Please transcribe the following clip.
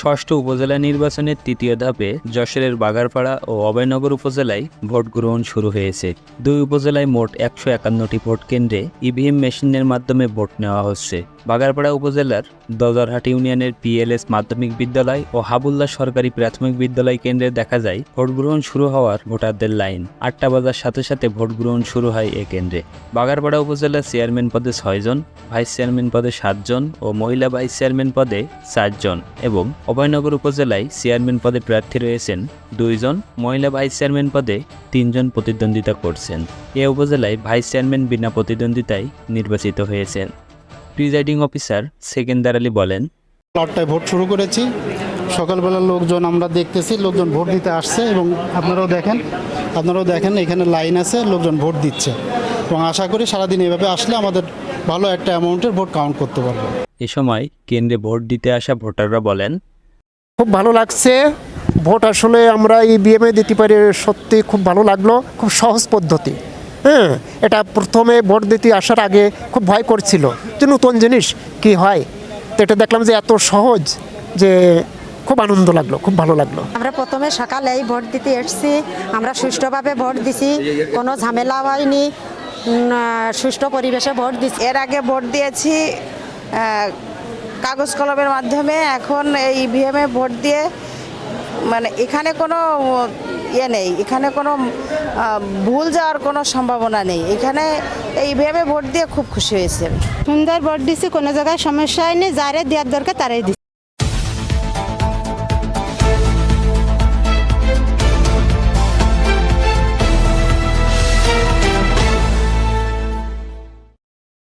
ষষ্ঠ উপজেলা নির্বাচনের তৃতীয় ধাপে যশোরের বাগারপাড়া ও অভয়নগর উপজেলায় ভোট গ্রহণ শুরু হয়েছে। দুই উপজেলায় মোট একশো একান্নটি ভোট কেন্দ্রে ইভিএম মেশিনের মাধ্যমে ভোট নেওয়া হচ্ছে। বাগারপাড়া উপজেলার দজারহাট ইউনিয়নের পিএলএস মাধ্যমিক বিদ্যালয় ও হাবুল্লা সরকারি প্রাথমিক বিদ্যালয় কেন্দ্রে দেখা যায় ভোট গ্রহণ শুরু হওয়ার ভোটারদের লাইন। আটটা বাজার সাথে সাথে ভোট গ্রহণ শুরু হয় এ কেন্দ্রে। বাগারপাড়া উপজেলার চেয়ারম্যান পদে ছয়জন ভাইস চেয়ারম্যান পদে সাতজন ও মহিলা ভাইস চেয়ারম্যান পদে চারজন এবং অভয়নগর উপজেলায় চেয়ারম্যান পদে প্রার্থী রয়েছেন দুইজন মহিলা ভাইস চেয়ারম্যান পদে তিনজন প্রতিদ্বন্দ্বিতা করছেন। এ উপজেলায় ভাইস চেয়ারম্যান বিনা প্রতিদ্বন্দ্বিতায় নির্বাচিত হয়েছেন। প্রিজাইডিং অফিসার সেকেন্দার আলী বলেন আটটায় ভোট শুরু করেছি। সকালবেলা লোকজন আমরা দেখতেছি লোকজন ভোট দিতে আসছে এবং আপনারাও দেখেন আপনারাও দেখেন এখানে লাইন আছে লোকজন ভোট দিচ্ছে। এবং আশা করি সারাদিন এভাবে আসলে আমাদের ভালো একটা অ্যামাউন্টের ভোট কাউন্ট করতে পারব। এ সময় কেন্দ্রে ভোট দিতে আসা ভোটাররা বলেন খুব ভালো লাগছে। ভোট আসলে আমরা এই বিএমএ দিতে পারি সত্যি খুব ভালো লাগল। খুব সহজ পদ্ধতি। হ্যাঁ এটা প্রথমে ভোট দিতে আসার আগে খুব ভয় করছিল। যে নতুন জিনিস কি হয়? তো এটা দেখলাম যে এত সহজ যে খুব আনন্দ লাগল, খুব ভালো লাগল। আমরা প্রথমে সকালেই ভোট দিতে এসেছি, আমরা সুষ্ঠুভাবে ভোট দিছি, কোনো ঝামেলা হয়নি সুষ্ঠু পরিবেশে ভোট দিছি। এর আগে ভোট দিয়েছি কাগজ কলমের মাধ্যমে, এখন এই ইভিএমে ভোট দিয়ে মানে এখানে কোনো ইয়ে নেই, এখানে কোনো ভুল যাওয়ার কোনো সম্ভাবনা নেই। এখানে এই ভেবে ভোট দিয়ে খুব খুশি হয়েছে। সুন্দর ভোট দিছি, কোনো জায়গায় সমস্যা হয়নি, যারে দেওয়ার দরকার তারাই